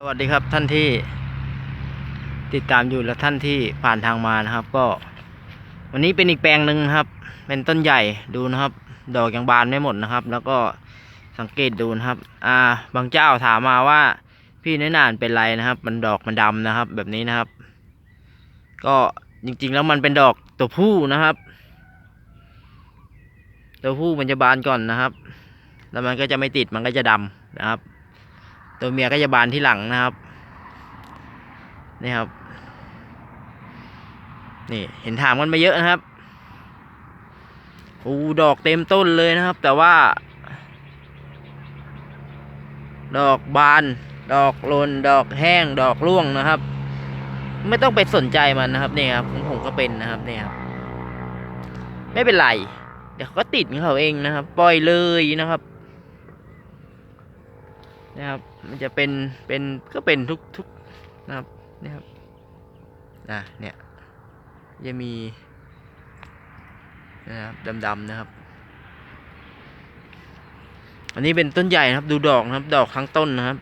สวัสดีครับท่านที่ติดตามอยู่และท่านที่ผ่านทางมานะครับ ก็ วันนี้เป็นอีกแปลงหนึ่งครับ เป็นต้นใหญ่ดูนะครับ ดอกยังบานไม่หมดนะครับ แล้วก็สังเกตดูนะครับ อ่า บางเจ้าถามมาว่าพี่น้อยนานเป็นไรนะครับ มันดอกมันดำนะครับ แบบนี้นะครับ ก็จริงๆแล้วมันเป็นดอกตัวผู้นะครับ ตัวผู้มันจะบานก่อนนะครับ แล้วมันก็จะไม่ติดมันก็จะดำนะครับ ตัวเมียก็จะบานที่หลังนะครับ นี่ครับ นี่เห็นถามกันมาเยอะนะครับโอ้ดอกเต็มต้นเลยนะครับ แต่ว่า ดอกบาน ดอกลนดอกแห้ง ดอกร่วงนะครับ ไม่ต้องไปสนใจมันนะครับเนี่ยครับของผมก็เป็นนะครับเนี่ยครับไม่เป็นไรเดี๋ยวเขาก็ติดของเขาเองนะครับ ปล่อยเลยนะครับ นะครับ มันจะเป็นเป็นก็เป็นทุกทุกนะครับนี่ครับนะเนี่ยจะมีนะครับดำๆนะครับ อันนี้เป็นต้นใหญ่นะครับ ดูดอกนะครับ ดอกข้างต้นนะครับ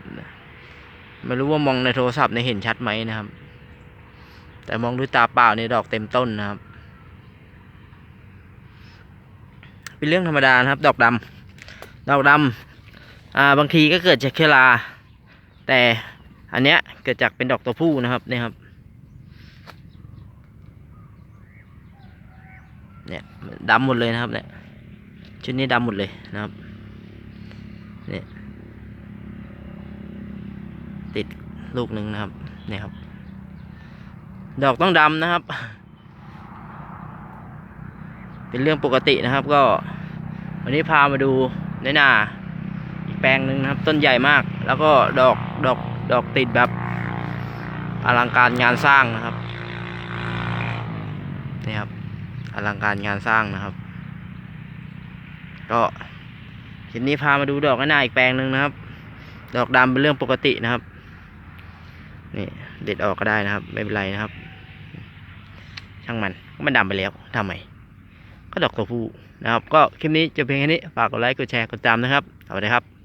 ไม่รู้ว่ามองในโทรศัพท์ในเห็นชัดไหมนะครับ แต่มองด้วยตาเปล่าในยดอกเต็มต้นนะครับ เป็นเรื่องธรรมดานะครับ ดอกดำดอกดำ อ่าบางทีก็เกิดจากเชื้อรา แต่อันเนี้ยเกิดจากเป็นดอกตัวผู้นะครับเนี่ยครับเนี่ยดำหมดเลยนะครับเนี่ยชุดนี้ดำหมดเลยนะครับเนี่ยติดลูกหนึ่งนะครับเนี่ยครับ ดอกต้องดำนะครับ เป็นเรื่องปกตินะครับ ก็วันนี้พามาดูในนา ลงหนึ่งนะครับ ต้นใหญ่มาก แล้วก็ดอกดอกดอกติดแบบอลังการงานสร้างนะครับนี่ครับอลังการงานสร้างนะครับ ก็คลิปนี้พามาดูดอกหน้าอีกแปลงหนึ่งนะครับ ดอกดำเป็นเรื่องปกตินะครับนี่เด็ดออกก็ได้นะครับ ไม่เป็นไรนะครับ ช่างมันก็มันดำไปแล้วทำไมก็ดอกตัวผู้นะครับ ก็คลิปนี้จะเพียงแค่นี้ฝากกดไลค์กดแชร์กดติดตามนะครับสวัสดีครับ